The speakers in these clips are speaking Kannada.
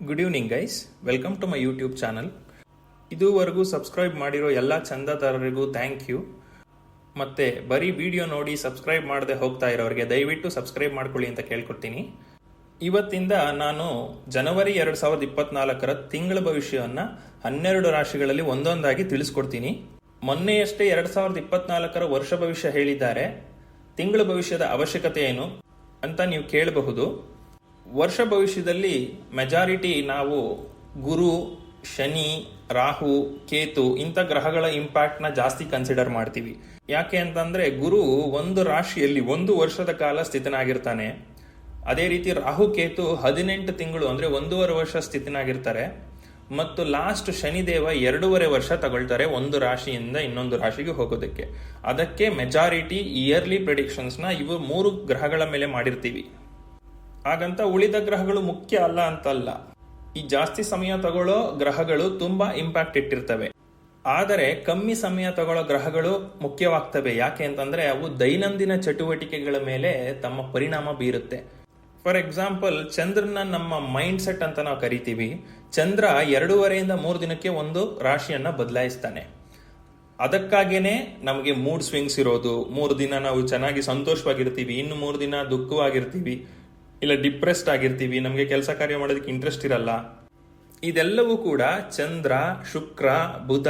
Good evening guys welcome to my YouTube channel ಇದುವರೆಗೂ ಸಬ್ಸ್ಕ್ರೈಬ್ ಮಾಡಿರೋ ಎಲ್ಲ ಚಂದಾದಾರರಿಗೂ ಥ್ಯಾಂಕ್ ಯು ಮತ್ತೆ ಬರೀ ವಿಡಿಯೋ ನೋಡಿ ಸಬ್ಸ್ಕ್ರೈಬ್ ಮಾಡದೆ ಹೋಗ್ತಾ ಇರೋರಿಗೆ ದಯವಿಟ್ಟು ಸಬ್ಸ್ಕ್ರೈಬ್ ಮಾಡ್ಕೊಳ್ಳಿ ಅಂತ ಕೇಳ್ಕೊಡ್ತೀನಿ. ಇವತ್ತಿಂದ ನಾನು ಜನವರಿ ಎರಡು ಸಾವಿರದ ಇಪ್ಪತ್ನಾಲ್ಕರ ತಿಂಗಳ ಭವಿಷ್ಯವನ್ನು ಹನ್ನೆರಡು ರಾಶಿಗಳಲ್ಲಿ ಒಂದೊಂದಾಗಿ ತಿಳಿಸ್ಕೊಡ್ತೀನಿ. ಮೊನ್ನೆಯಷ್ಟೇ ಎರಡು ಸಾವಿರದ ಇಪ್ಪತ್ನಾಲ್ಕರ ವರ್ಷ ಭವಿಷ್ಯ ಹೇಳಿದ್ದಾರೆ. ತಿಂಗಳ ಭವಿಷ್ಯದ ಅವಶ್ಯಕತೆ ಏನು ಅಂತ ನೀವು ಕೇಳಬಹುದು. ವರ್ಷ ಭವಿಷ್ಯದಲ್ಲಿ ಮೆಜಾರಿಟಿ ನಾವು ಗುರು, ಶನಿ, ರಾಹು, ಕೇತು ಇಂಥ ಗ್ರಹಗಳ ಇಂಪ್ಯಾಕ್ಟ್ನ ಜಾಸ್ತಿ ಕನ್ಸಿಡರ್ ಮಾಡ್ತೀವಿ. ಯಾಕೆ ಅಂತಂದ್ರೆ ಗುರು ಒಂದು ರಾಶಿಯಲ್ಲಿ ಒಂದು ವರ್ಷದ ಕಾಲ ಸ್ಥಿತನಾಗಿರ್ತಾನೆ. ಅದೇ ರೀತಿ ರಾಹು, ಕೇತು ಹದಿನೆಂಟು ತಿಂಗಳು ಅಂದ್ರೆ ಒಂದೂವರೆ ವರ್ಷ ಸ್ಥಿತನಾಗಿರ್ತಾರೆ. ಮತ್ತು ಲಾಸ್ಟ್ ಶನಿದೇವ ಎರಡೂವರೆ ವರ್ಷ ತಗೊಳ್ತಾರೆ ಒಂದು ರಾಶಿಯಿಂದ ಇನ್ನೊಂದು ರಾಶಿಗೆ ಹೋಗೋದಕ್ಕೆ. ಅದಕ್ಕೆ ಮೆಜಾರಿಟಿ ಇಯರ್ಲಿ ಪ್ರಿಡಿಕ್ಷನ್ಸ್ನ ಇವು ಮೂರು ಗ್ರಹಗಳ ಮೇಲೆ ಮಾಡಿರ್ತೀವಿ. ಹಾಗಂತ ಉಳಿದ ಗ್ರಹಗಳು ಮುಖ್ಯ ಅಲ್ಲ ಅಂತಲ್ಲ. ಈ ಜಾಸ್ತಿ ಸಮಯ ತಗೊಳ್ಳೋ ಗ್ರಹಗಳು ತುಂಬಾ ಇಂಪ್ಯಾಕ್ಟ್ ಇಟ್ಟಿರ್ತವೆ. ಆದರೆ ಕಮ್ಮಿ ಸಮಯ ತಗೊಳ್ಳೋ ಗ್ರಹಗಳು ಮುಖ್ಯವಾಗ್ತವೆ. ಯಾಕೆ ಅಂತಂದ್ರೆ ಅವು ದೈನಂದಿನ ಚಟುವಟಿಕೆಗಳ ಮೇಲೆ ತಮ್ಮ ಪರಿಣಾಮ ಬೀರುತ್ತೆ. ಫಾರ್ ಎಕ್ಸಾಂಪಲ್ ಚಂದ್ರನ ನಮ್ಮ ಮೈಂಡ್ ಸೆಟ್ ಅಂತ ನಾವು ಕರಿತೀವಿ. ಚಂದ್ರ ಎರಡೂವರೆಯಿಂದ ಮೂರು ದಿನಕ್ಕೆ ಒಂದು ರಾಶಿಯನ್ನ ಬದಲಾಯಿಸ್ತಾನೆ. ಅದಕ್ಕಾಗೇನೆ ನಮಗೆ ಮೂಡ್ ಸ್ವಿಂಗ್ಸ್ ಇರೋದು. ಮೂರು ದಿನ ನಾವು ಚೆನ್ನಾಗಿ ಸಂತೋಷವಾಗಿರ್ತೀವಿ. ಇನ್ನು ಮೂರು ದಿನ ದುಃಖವಾಗಿರ್ತೀವಿ. ಇಲ್ಲ ಡಿಪ್ರೆಸ್ಡ್ ಆಗಿರ್ತೀವಿ, ನಮಗೆ ಕೆಲಸ ಕಾರ್ಯ ಮಾಡೋದಕ್ಕೆ ಇಂಟ್ರೆಸ್ಟ್ ಇರಲ್ಲ. ಇದೆಲ್ಲವೂ ಕೂಡ ಚಂದ್ರ, ಶುಕ್ರ, ಬುಧ,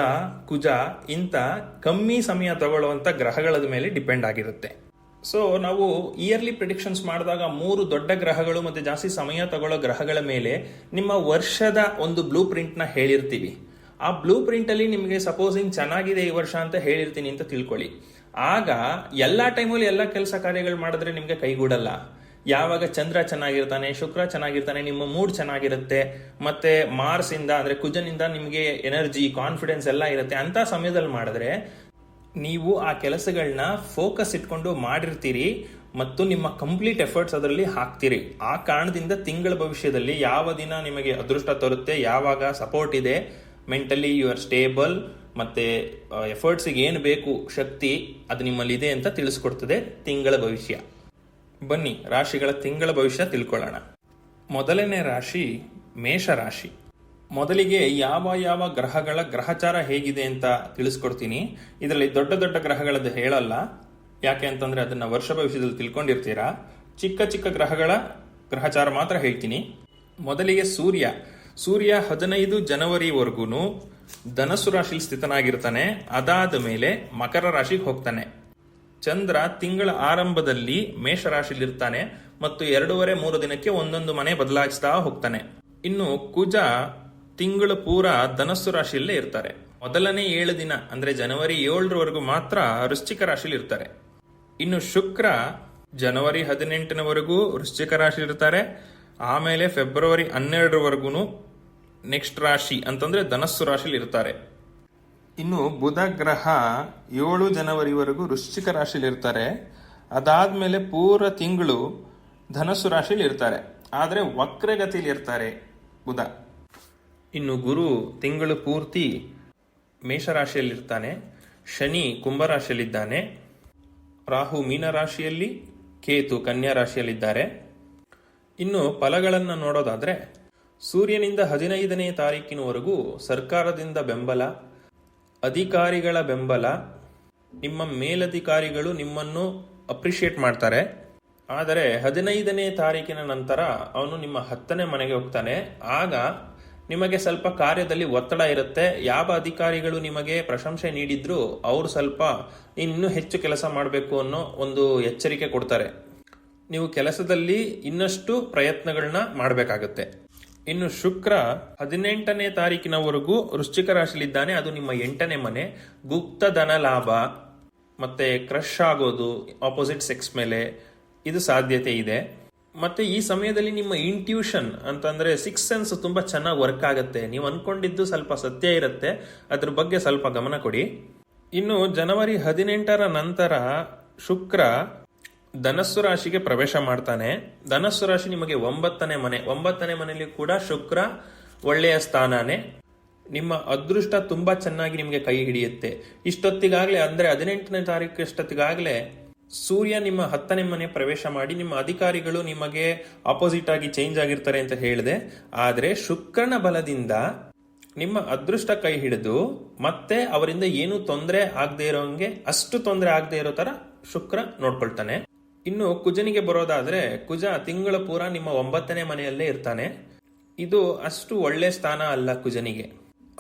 ಕುಜ ಇಂಥ ಕಮ್ಮಿ ಸಮಯ ತಗೊಳ್ಳುವಂತ ಗ್ರಹಗಳ ಮೇಲೆ ಡಿಪೆಂಡ್ ಆಗಿರುತ್ತೆ. ಸೊ ನಾವು ಇಯರ್ಲಿ ಪ್ರಿಡಿಕ್ಷನ್ಸ್ ಮಾಡಿದಾಗ ಮೂರು ದೊಡ್ಡ ಗ್ರಹಗಳು ಮತ್ತೆ ಜಾಸ್ತಿ ಸಮಯ ತಗೊಳ್ಳೋ ಗ್ರಹಗಳ ಮೇಲೆ ನಿಮ್ಮ ವರ್ಷದ ಒಂದು ಬ್ಲೂ ಪ್ರಿಂಟ್ನ ಹೇಳಿರ್ತೀವಿ. ಆ ಬ್ಲೂ ಪ್ರಿಂಟಲ್ಲಿ ನಿಮಗೆ ಸಪೋಸಿಂಗ್ ಚೆನ್ನಾಗಿದೆ ಈ ವರ್ಷ ಅಂತ ಹೇಳಿರ್ತೀನಿ ಅಂತ ತಿಳ್ಕೊಳ್ಳಿ. ಆಗ ಎಲ್ಲಾ ಟೈಮಲ್ಲಿ ಎಲ್ಲ ಕೆಲಸ ಕಾರ್ಯಗಳು ಮಾಡಿದ್ರೆ ನಿಮಗೆ ಕೈಗೂಡಲ್ಲ. ಯಾವಾಗ ಚಂದ್ರ ಚೆನ್ನಾಗಿರ್ತಾನೆ, ಶುಕ್ರ ಚೆನ್ನಾಗಿರ್ತಾನೆ, ನಿಮ್ಮ ಮೂಡ್ ಚೆನ್ನಾಗಿರುತ್ತೆ, ಮತ್ತೆ ಮಾರ್ಸ್ ಇಂದ, ಅಂದ್ರೆ ಕುಜನಿಂದ ನಿಮಗೆ ಎನರ್ಜಿ ಕಾನ್ಫಿಡೆನ್ಸ್ ಎಲ್ಲ ಇರುತ್ತೆ ಅಂತ ಸಮಯದಲ್ಲಿ ಮಾಡಿದ್ರೆ ನೀವು ಆ ಕೆಲಸಗಳನ್ನ ಫೋಕಸ್ ಇಟ್ಕೊಂಡು ಮಾಡಿರ್ತೀರಿ ಮತ್ತು ನಿಮ್ಮ ಕಂಪ್ಲೀಟ್ ಎಫರ್ಟ್ಸ್ ಅದರಲ್ಲಿ ಹಾಕ್ತೀರಿ. ಆ ಕಾರಣದಿಂದ ತಿಂಗಳ ಭವಿಷ್ಯದಲ್ಲಿ ಯಾವ ದಿನ ನಿಮಗೆ ಅದೃಷ್ಟ ತರುತ್ತೆ, ಯಾವಾಗ ಸಪೋರ್ಟ್ ಇದೆ ಮೆಂಟಲಿ ಯು ಆರ್ ಸ್ಟೇಬಲ್ ಮತ್ತೆ ಎಫರ್ಟ್ಸಿಗೆ ಏನು ಬೇಕು, ಶಕ್ತಿ ಅದು ನಿಮ್ಮಲ್ಲಿದೆ ಅಂತ ತಿಳಿಸ್ಕೊಡ್ತದೆ ತಿಂಗಳ ಭವಿಷ್ಯ. ಬನ್ನಿ, ರಾಶಿಗಳ ತಿಂಗಳ ಭವಿಷ್ಯ ತಿಳ್ಕೊಳ್ಳೋಣ. ಮೊದಲನೇ ರಾಶಿ ಮೇಷ ರಾಶಿ ಮೊದಲಿಗೆ ಯಾವ ಯಾವ ಗ್ರಹಗಳ ಗ್ರಹಚಾರ ಹೇಗಿದೆ ಅಂತ ತಿಳಿಸ್ಕೊಡ್ತೀನಿ. ಇದರಲ್ಲಿ ದೊಡ್ಡ ದೊಡ್ಡ ಗ್ರಹಗಳದ್ದು ಹೇಳಲ್ಲ. ಯಾಕೆ ಅಂತಂದ್ರೆ ಅದನ್ನ ವರ್ಷ ಭವಿಷ್ಯದಲ್ಲಿ ತಿಳ್ಕೊಂಡಿರ್ತೀರಾ? ಚಿಕ್ಕ ಚಿಕ್ಕ ಗ್ರಹಗಳ ಗ್ರಹಚಾರ ಮಾತ್ರ ಹೇಳ್ತೀನಿ. ಮೊದಲಿಗೆ ಸೂರ್ಯ. ಸೂರ್ಯ ಹದಿನೈದು ಜನವರಿವರೆಗೂ ಧನಸ್ಸು ರಾಶಿಲಿ ಸ್ಥಿತನಾಗಿರ್ತಾನೆ. ಅದಾದ ಮೇಲೆ ಮಕರ ರಾಶಿಗೆ ಹೋಗ್ತಾನೆ. ಚಂದ್ರ ತಿಂಗಳ ಆರಂಭದಲ್ಲಿ ಮೇಷ ರಾಶಿಲಿರ್ತಾನೆ ಮತ್ತು ಎರಡೂವರೆ ಮೂರು ದಿನಕ್ಕೆ ಒಂದೊಂದು ಮನೆ ಬದಲಾಯಿಸ್ತಾ ಹೋಗ್ತಾನೆ. ಇನ್ನು ಕುಜ ತಿಂಗಳು ಪೂರ ಧನಸ್ಸು ರಾಶಿಯಲ್ಲೇ ಇರ್ತಾರೆ. ಮೊದಲನೇ ಏಳು ದಿನ, ಅಂದ್ರೆ ಜನವರಿ ಏಳರವರೆಗೂ ಮಾತ್ರ ವೃಶ್ಚಿಕ ರಾಶಿಲಿ ಇರ್ತಾರೆ ಇನ್ನು ಶುಕ್ರ ಜನವರಿ ಹದಿನೆಂಟನವರೆಗೂ ವೃಶ್ಚಿಕ ರಾಶಿ ಇರ್ತಾರೆ ಆಮೇಲೆ ಫೆಬ್ರವರಿ ಹನ್ನೆರಡರವರೆಗೂ ನೆಕ್ಸ್ಟ್ ರಾಶಿ ಅಂತಂದ್ರೆ ಧನಸ್ಸು ರಾಶಿಲಿ ಇರ್ತಾರೆ ಇನ್ನು ಬುಧ ಗ್ರಹ ಏಳು ಜನವರಿವರೆಗೂ ವೃಶ್ಚಿಕ ರಾಶಿಲಿ ಇರ್ತಾರೆ ಅದಾದ್ಮೇಲೆ ಪೂರ ತಿಂಗಳು ಧನಸ್ಸು ರಾಶಿಲಿ ಇರ್ತಾರೆ ಆದರೆ ವಕ್ರಗತಿಲಿ ಇರ್ತಾರೆ ಬುಧ. ಇನ್ನು ಗುರು ತಿಂಗಳು ಪೂರ್ತಿ ಮೇಷರಾಶಿಯಲ್ಲಿರ್ತಾನೆ ಶನಿ ಕುಂಭರಾಶಿಯಲ್ಲಿದ್ದಾನೆ ರಾಹು ಮೀನರಾಶಿಯಲ್ಲಿ ಕೇತು ಕನ್ಯಾ ರಾಶಿಯಲ್ಲಿದ್ದಾರೆ. ಇನ್ನು ಫಲಗಳನ್ನು ನೋಡೋದಾದರೆ ಸೂರ್ಯನಿಂದ ಹದಿನೈದನೇ ತಾರೀಕಿನವರೆಗೂ ಸರ್ಕಾರದಿಂದ ಬೆಂಬಲ ಅಧಿಕಾರಿಗಳ ಬೆಂಬಲ, ನಿಮ್ಮ ಮೇಲಧಿಕಾರಿಗಳು ನಿಮ್ಮನ್ನು ಅಪ್ರಿಷಿಯೇಟ್ ಮಾಡ್ತಾರೆ. ಆದರೆ ಹದಿನೈದನೇ ತಾರೀಕಿನ ನಂತರ ಅವನು ನಿಮ್ಮ ಹತ್ತನೇ ಮನೆಗೆ ಹೋಗ್ತಾನೆ. ಆಗ ನಿಮಗೆ ಸ್ವಲ್ಪ ಕಾರ್ಯದಲ್ಲಿ ಒತ್ತಡ ಇರುತ್ತೆ. ಯಾವ ಅಧಿಕಾರಿಗಳು ನಿಮಗೆ ಪ್ರಶಂಸೆ ನೀಡಿದ್ರು ಅವರು ಸ್ವಲ್ಪ ಇನ್ನೂ ಹೆಚ್ಚು ಕೆಲಸ ಮಾಡಬೇಕು ಅನ್ನೋ ಒಂದು ಎಚ್ಚರಿಕೆ ಕೊಡ್ತಾರೆ. ನೀವು ಕೆಲಸದಲ್ಲಿ ಇನ್ನಷ್ಟು ಪ್ರಯತ್ನಗಳನ್ನ ಮಾಡಬೇಕಾಗತ್ತೆ. ಇನ್ನು ಶುಕ್ರ ಹದಿನೆಂಟನೇ ತಾರೀಕಿನವರೆಗೂ ವೃಶ್ಚಿಕ ರಾಶಿಲಿದ್ದಾನೆ. ಅದು ನಿಮ್ಮ ಎಂಟನೇ ಮನೆ. ಗುಪ್ತ ಧನ ಲಾಭ, ಮತ್ತೆ ಕ್ರಶ್ ಆಗೋದು ಆಪೋಸಿಟ್ ಸೆಕ್ಸ್ ಮೇಲೆ ಇದು ಸಾಧ್ಯತೆ ಇದೆ. ಮತ್ತೆ ಈ ಸಮಯದಲ್ಲಿ ನಿಮ್ಮ ಇಂಟ್ಯೂಷನ್ ಅಂತಂದ್ರೆ ಸಿಕ್ಸ್ ಸೆನ್ಸ್ ತುಂಬಾ ಚೆನ್ನಾಗಿ ವರ್ಕ್ ಆಗುತ್ತೆ. ನೀವು ಅನ್ಕೊಂಡಿದ್ದು ಸ್ವಲ್ಪ ಸತ್ಯ ಇರುತ್ತೆ. ಅದ್ರ ಬಗ್ಗೆ ಸ್ವಲ್ಪ ಗಮನ ಕೊಡಿ. ಇನ್ನು ಜನವರಿ ಹದಿನೆಂಟರ ನಂತರ ಶುಕ್ರ ಧನಸ್ಸು ರಾಶಿಗೆ ಪ್ರವೇಶ ಮಾಡ್ತಾನೆ. ಧನಸ್ಸು ರಾಶಿ ನಿಮಗೆ ಒಂಬತ್ತನೇ ಮನೆ. ಒಂಬತ್ತನೇ ಮನೆಯಲ್ಲಿ ಕೂಡ ಶುಕ್ರ ಒಳ್ಳೆಯ ಸ್ಥಾನನೇ. ನಿಮ್ಮ ಅದೃಷ್ಟ ತುಂಬಾ ಚೆನ್ನಾಗಿ ನಿಮಗೆ ಕೈ ಹಿಡಿಯುತ್ತೆ. ಇಷ್ಟೊತ್ತಿಗಾಗಲೇ, ಅಂದ್ರೆ ಹದಿನೆಂಟನೇ ತಾರೀಕು ಇಷ್ಟೊತ್ತಿಗಾಗಲೇ, ಸೂರ್ಯ ನಿಮ್ಮ ಹತ್ತನೇ ಮನೆ ಪ್ರವೇಶ ಮಾಡಿ, ನಿಮ್ಮ ಅಧಿಕಾರಿಗಳು ನಿಮಗೆ ಆಪೋಸಿಟ್ ಆಗಿ ಚೇಂಜ್ ಆಗಿರ್ತಾರೆ ಅಂತ ಹೇಳಿದೆ. ಆದರೆ ಶುಕ್ರನ ಬಲದಿಂದ ನಿಮ್ಮ ಅದೃಷ್ಟ ಕೈ ಹಿಡಿದು, ಮತ್ತೆ ಅವರಿಂದ ಏನು ತೊಂದರೆ ಆಗದೆ ಇರೋಂಗೆ, ಅಷ್ಟು ತೊಂದರೆ ಆಗದೆ ಇರೋ ತರ ಶುಕ್ರ ನೋಡ್ಕೊಳ್ತಾನೆ. ಇನ್ನು ಕುಜನಿಗೆ ಬರೋದಾದ್ರೆ ಕುಜ ತಿಂಗಳ ಪೂರ ನಿಮ್ಮ ಒಂಬತ್ತನೇ ಮನೆಯಲ್ಲೇ ಇರ್ತಾನೆ. ಇದು ಅಷ್ಟು ಒಳ್ಳೆ ಸ್ಥಾನ ಅಲ್ಲ ಕುಜನಿಗೆ.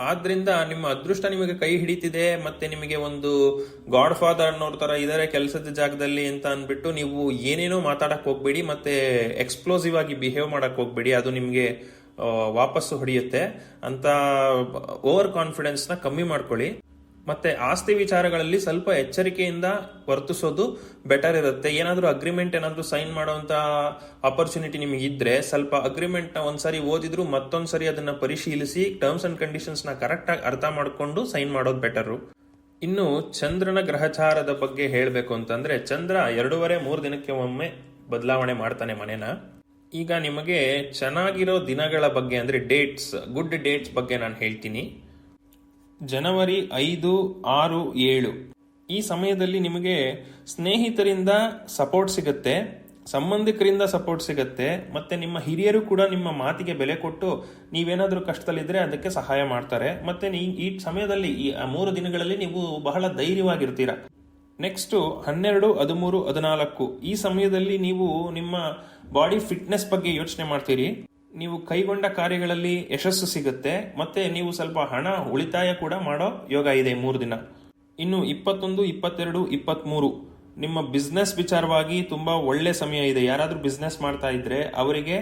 ಆದ್ರಿಂದ ನಿಮ್ಮ ಅದೃಷ್ಟ ನಿಮಗೆ ಕೈ ಹಿಡಿತಿದೆ, ಮತ್ತೆ ನಿಮಗೆ ಒಂದು ಗಾಡ್ ಫಾದರ್ ಅನ್ನೋರ್ ತರ ಇದಾರೆ ಕೆಲಸದ ಜಾಗದಲ್ಲಿ ಅಂತ ಅಂದ್ಬಿಟ್ಟು ನೀವು ಏನೇನೋ ಮಾತಾಡಕ್ ಹೋಗ್ಬೇಡಿ, ಮತ್ತೆ ಎಕ್ಸ್ಪ್ಲೋಸಿವ್ ಆಗಿ ಬಿಹೇವ್ ಮಾಡಕ್ ಹೋಗ್ಬೇಡಿ, ಅದು ನಿಮಗೆ ವಾಪಸ್ಸು ಹೊಡೆಯುತ್ತೆ. ಅಂತ ಓವರ್ ಕಾನ್ಫಿಡೆನ್ಸ್ನ ಕಮ್ಮಿ ಮಾಡ್ಕೊಳ್ಳಿ. ಮತ್ತೆ ಆಸ್ತಿ ವಿಚಾರಗಳಲ್ಲಿ ಸ್ವಲ್ಪ ಎಚ್ಚರಿಕೆಯಿಂದ ವರ್ತಿಸೋದು ಬೆಟರ್ ಇರುತ್ತೆ. ಏನಾದರೂ ಅಗ್ರಿಮೆಂಟ್ ಏನಾದರೂ ಸೈನ್ ಮಾಡುವಂತ ಆಪರ್ಚುನಿಟಿ ನಿಮಗೆ ಇದ್ರೆ ಸ್ವಲ್ಪ ಅಗ್ರಿಮೆಂಟ್ನ ಒಂದ್ಸರಿ ಓದಿದ್ರು ಮತ್ತೊಂದ್ಸರಿ ಅದನ್ನ ಪರಿಶೀಲಿಸಿ ಟರ್ಮ್ಸ್ ಅಂಡ್ ಕಂಡೀಷನ್ಸ್ನ ಕರೆಕ್ಟ್ ಆಗಿ ಅರ್ಥ ಮಾಡಿಕೊಂಡು ಸೈನ್ ಮಾಡೋದು ಬೆಟರು ಇನ್ನು ಚಂದ್ರನ ಗ್ರಹಚಾರದ ಬಗ್ಗೆ ಹೇಳಬೇಕು ಅಂತಂದ್ರೆ ಚಂದ್ರ ಎರಡೂವರೆ ಮೂರು ದಿನಕ್ಕೆ ಒಮ್ಮೆ ಬದಲಾವಣೆ ಮಾಡ್ತಾನೆ ಮನೆನ. ಈಗ ನಿಮಗೆ ಚೆನ್ನಾಗಿರೋ ದಿನಗಳ ಬಗ್ಗೆ ಅಂದ್ರೆ ಡೇಟ್ಸ್ ಗುಡ್ ಡೇಟ್ಸ್ ಬಗ್ಗೆ ನಾನು ಹೇಳ್ತೀನಿ. ಜನವರಿ ಐದು ಆರು ಏಳು. ಈ ಸಮಯದಲ್ಲಿ ನಿಮಗೆ ಸ್ನೇಹಿತರಿಂದ ಸಪೋರ್ಟ್ ಸಿಗುತ್ತೆ, ಸಂಬಂಧಿಕರಿಂದ ಸಪೋರ್ಟ್ ಸಿಗುತ್ತೆ, ಮತ್ತೆ ನಿಮ್ಮ ಹಿರಿಯರು ಕೂಡ ನಿಮ್ಮ ಮಾತಿಗೆ ಬೆಲೆ ಕೊಟ್ಟು ನೀವೇನಾದರೂ ಕಷ್ಟದಲ್ಲಿದ್ದರೆ ಅದಕ್ಕೆ ಸಹಾಯ ಮಾಡ್ತಾರೆ. ಮತ್ತೆ ನೀ ಈ ಸಮಯದಲ್ಲಿ, ಈ ಮೂರು ದಿನಗಳಲ್ಲಿ ನೀವು ಬಹಳ ಧೈರ್ಯವಾಗಿರ್ತೀರ. ನೆಕ್ಸ್ಟ್ ಹನ್ನೆರಡು, ಹದಿಮೂರು, ಹದಿನಾಲ್ಕು. ಈ ಸಮಯದಲ್ಲಿ ನೀವು ನಿಮ್ಮ ಬಾಡಿ ಫಿಟ್ನೆಸ್ ಬಗ್ಗೆ ಯೋಚನೆ ಮಾಡ್ತೀರಿ. ನೀವು ಕೈಗೊಂಡ ಕಾರ್ಯಗಳಲ್ಲಿ ಯಶಸ್ಸು ಸಿಗುತ್ತೆ, ಮತ್ತೆ ನೀವು ಸ್ವಲ್ಪ ಹಣ ಉಳಿತಾಯ ಕೂಡ ಮಾಡೋ ಯೋಗ ಇದೆ ಮೂರು ದಿನ. ಇನ್ನು ಇಪ್ಪತ್ತೊಂದು, ಇಪ್ಪತ್ತೆರಡು ಇಪ್ಪತ್ತ್ಮೂರು ನಿಮ್ಮ ಬಿಸ್ನೆಸ್ ವಿಚಾರವಾಗಿ ತುಂಬಾ ಒಳ್ಳೆ ಸಮಯ ಇದೆ. ಯಾರಾದರೂ ಬಿಸ್ನೆಸ್ ಮಾಡ್ತಾ ಇದ್ರೆ ಅವರಿಗೆ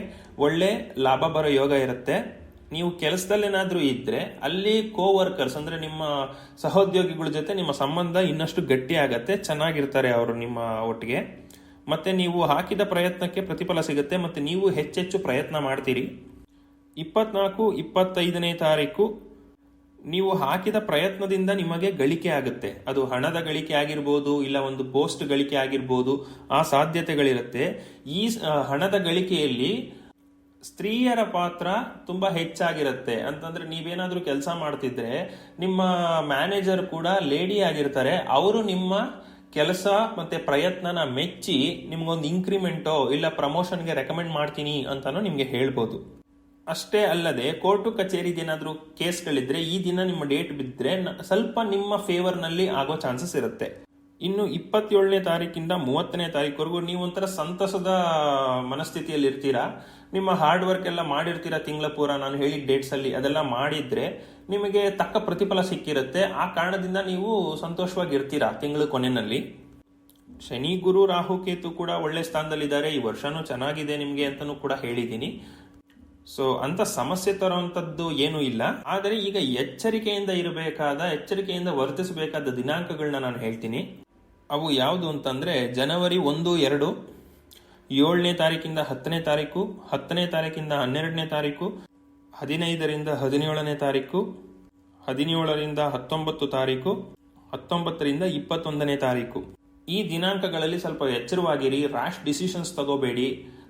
ಒಳ್ಳೆ ಲಾಭ ಬರೋ ಯೋಗ ಇರುತ್ತೆ. ನೀವು ಕೆಲಸದಲ್ಲೇನಾದರೂ ಇದ್ರೆ ಅಲ್ಲಿ ಕೋ ವರ್ಕರ್ಸ್ ಅಂದ್ರೆ ನಿಮ್ಮ ಸಹೋದ್ಯೋಗಿಗಳ ಜೊತೆ ನಿಮ್ಮ ಸಂಬಂಧ ಇನ್ನಷ್ಟು ಗಟ್ಟಿ ಆಗತ್ತೆ ಚೆನ್ನಾಗಿರ್ತಾರೆ ಅವರು ನಿಮ್ಮ ಒಟ್ಟಿಗೆ. ಮತ್ತೆ ನೀವು ಹಾಕಿದ ಪ್ರಯತ್ನಕ್ಕೆ ಪ್ರತಿಫಲ ಸಿಗುತ್ತೆ ಮತ್ತೆ ನೀವು ಹೆಚ್ಚೆಚ್ಚು ಪ್ರಯತ್ನ ಮಾಡ್ತೀರಿ. ಇಪ್ಪತ್ನಾಲ್ಕು, ಇಪ್ಪತ್ತೈದನೇ ತಾರೀಕು ನೀವು ಹಾಕಿದ ಪ್ರಯತ್ನದಿಂದ ನಿಮಗೆ ಗಳಿಕೆ ಆಗುತ್ತೆ. ಅದು ಹಣದ ಗಳಿಕೆ ಆಗಿರ್ಬೋದು, ಇಲ್ಲ ಒಂದು ಪೋಸ್ಟ್ ಗಳಿಕೆ ಆಗಿರ್ಬೋದು, ಆ ಸಾಧ್ಯತೆಗಳಿರುತ್ತೆ. ಈ ಹಣದ ಗಳಿಕೆಯಲ್ಲಿ ಸ್ತ್ರೀಯರ ಪಾತ್ರ ತುಂಬಾ ಹೆಚ್ಚಾಗಿರುತ್ತೆ. ಅಂತಂದ್ರೆ ನೀವೇನಾದರೂ ಕೆಲಸ ಮಾಡ್ತಿದ್ರೆ ನಿಮ್ಮ ಮ್ಯಾನೇಜರ್ ಕೂಡ ಲೇಡಿ ಆಗಿರ್ತಾರೆ. ಅವರು ನಿಮ್ಮ ಕೆಲಸ ಮತ್ತೆ ಪ್ರಯತ್ನನ ಮೆಚ್ಚಿ ನಿಮ್ಗೊಂದು ಇನ್ಕ್ರಿಮೆಂಟೋ ಇಲ್ಲ ಪ್ರಮೋಷನ್ಗೆ ರೆಕಮೆಂಡ್ ಮಾಡ್ತೀನಿ ಅಂತಲೂ ನಿಮಗೆ ಹೇಳ್ಬೋದು. ಅಷ್ಟೇ ಅಲ್ಲದೆ ಕೋರ್ಟು ಕಚೇರಿಗೆ ಏನಾದ್ರೂ ಕೇಸ್ಗಳಿದ್ರೆ ಈ ದಿನ ನಿಮ್ಮ ಡೇಟ್ ಬಿದ್ದರೆ ಸ್ವಲ್ಪ ನಿಮ್ಮ ಫೇವರ್ನಲ್ಲಿ ಆಗೋ ಚಾನ್ಸಸ್ ಇರುತ್ತೆ. ಇನ್ನು ಇಪ್ಪತ್ತೇಳನೇ ತಾರೀಕಿಂದ ಮೂವತ್ತನೇ ತಾರೀಕುವರೆಗೂ ನೀವು ಒಂಥರ ಸಂತಸದ ಮನಸ್ಥಿತಿಯಲ್ಲಿ ಇರ್ತೀರಾ? ನಿಮ್ಮ ಹಾರ್ಡ್ ವರ್ಕ್ ಎಲ್ಲ ಮಾಡಿರ್ತೀರಾ ತಿಂಗಳ ಪೂರ? ನಾನು ಹೇಳಿದ ಡೇಟ್ಸ್ ಅಲ್ಲಿ ಅದೆಲ್ಲ ಮಾಡಿದ್ರೆ ನಿಮಗೆ ತಕ್ಕ ಪ್ರತಿಫಲ ಸಿಕ್ಕಿರುತ್ತೆ. ಆ ಕಾರಣದಿಂದ ನೀವು ಸಂತೋಷವಾಗಿ ಇರ್ತೀರಾ ತಿಂಗಳ ಕೊನೆಯಲ್ಲಿ? ಶನಿ, ಗುರು, ರಾಹು, ಕೇತು ಕೂಡ ಒಳ್ಳೆ ಸ್ಥಾನದಲ್ಲಿದ್ದಾರೆ. ಈ ವರ್ಷನೂ ಚೆನ್ನಾಗಿದೆ ನಿಮಗೆ ಅಂತಲೂ ಕೂಡ ಹೇಳಿದ್ದೀನಿ. ಸೊ ಅಂತ ಸಮಸ್ಯೆ ತರುವಂಥದ್ದು ಏನೂ ಇಲ್ಲ. ಆದರೆ ಈಗ ಎಚ್ಚರಿಕೆಯಿಂದ ಇರಬೇಕಾದ, ಎಚ್ಚರಿಕೆಯಿಂದ ವರ್ತಿಸಬೇಕಾದ ದಿನಾಂಕಗಳನ್ನ ನಾನು ಹೇಳ್ತೀನಿ. ಅವು ಯಾವುದು ಅಂತಂದ್ರೆ ಜನವರಿ ಒಂದು, ಎರಡು, ಏಳನೇ ತಾರೀಕಿಂದ ಹತ್ತನೇ ತಾರೀಕು, ಹತ್ತನೇ ತಾರೀಕಿಂದ ಹನ್ನೆರಡನೇ ತಾರೀಕು, ಹದಿನೈದರಿಂದ ಹದಿನೇಳನೇ ತಾರೀಕು, ಹದಿನೇಳರಿಂದ ಹತ್ತೊಂಬತ್ತು ತಾರೀಕು, ಹತ್ತೊಂಬತ್ತರಿಂದ ಇಪ್ಪತ್ತೊಂದನೇ ತಾರೀಕು. ಈ ದಿನಾಂಕಗಳಲ್ಲಿ ಸ್ವಲ್ಪ ಎಚ್ಚರವಾಗಿರಿ ರ್ಯಾಶ್ ಡಿಸಿಷನ್ಸ್ ತಗೋಬೇಡಿ.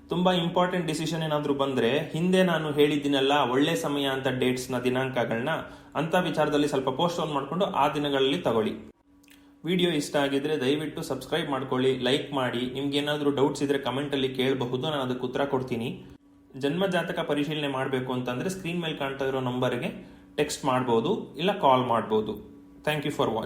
ತುಂಬಾ ಇಂಪಾರ್ಟೆಂಟ್ ಡಿಸಿಷನ್ ಏನಾದರೂ ಬಂದ್ರೆ ಹಿಂದೆ ನಾನು ಹೇಳಿದ್ದೀನಲ್ಲ, ಒಳ್ಳೆ ಸಮಯ ಅಂತ ಡೇಟ್ಸ್ನ ದಿನಾಂಕಗಳನ್ನ ಅಂತ ವಿಚಾರದಲ್ಲಿ ಸ್ವಲ್ಪ ಪೋಸ್ಟ್ ಆನ್ ಮಾಡಿಕೊಂಡು ಆ ದಿನಗಳಲ್ಲಿ ತಗೊಳ್ಳಿ. ವಿಡಿಯೋ ಇಷ್ಟ ಆಗಿದ್ರೆ ದಯವಿಟ್ಟು ಸಬ್ಸ್ಕ್ರೈಬ್ ಮಾಡ್ಕೊಳ್ಳಿ, ಲೈಕ್ ಮಾಡಿ. ನಿಮ್ಗೆ ಏನಾದರೂ ಡೌಟ್ಸ್ ಇದ್ರೆ ಕಮೆಂಟ್ ಅಲ್ಲಿ ಕೇಳಬಹುದು, ನಾನು ಅದಕ್ಕೆ ಉತ್ತರ ಕೊಡ್ತೀನಿ. ಜನ್ಮ ಜಾತಕ ಪರಿಶೀಲನೆ ಮಾಡಬೇಕು ಅಂತಂದ್ರೆ ಸ್ಕ್ರೀನ್ ಮೇಲೆ ಕಾಣ್ತಾ ಇರೋ ನಂಬರ್ಗೆ ಟೆಕ್ಸ್ಟ್ ಮಾಡ್ಬೋದು, ಇಲ್ಲ ಕಾಲ್ ಮಾಡ್ಬೋದು. Thank you for watch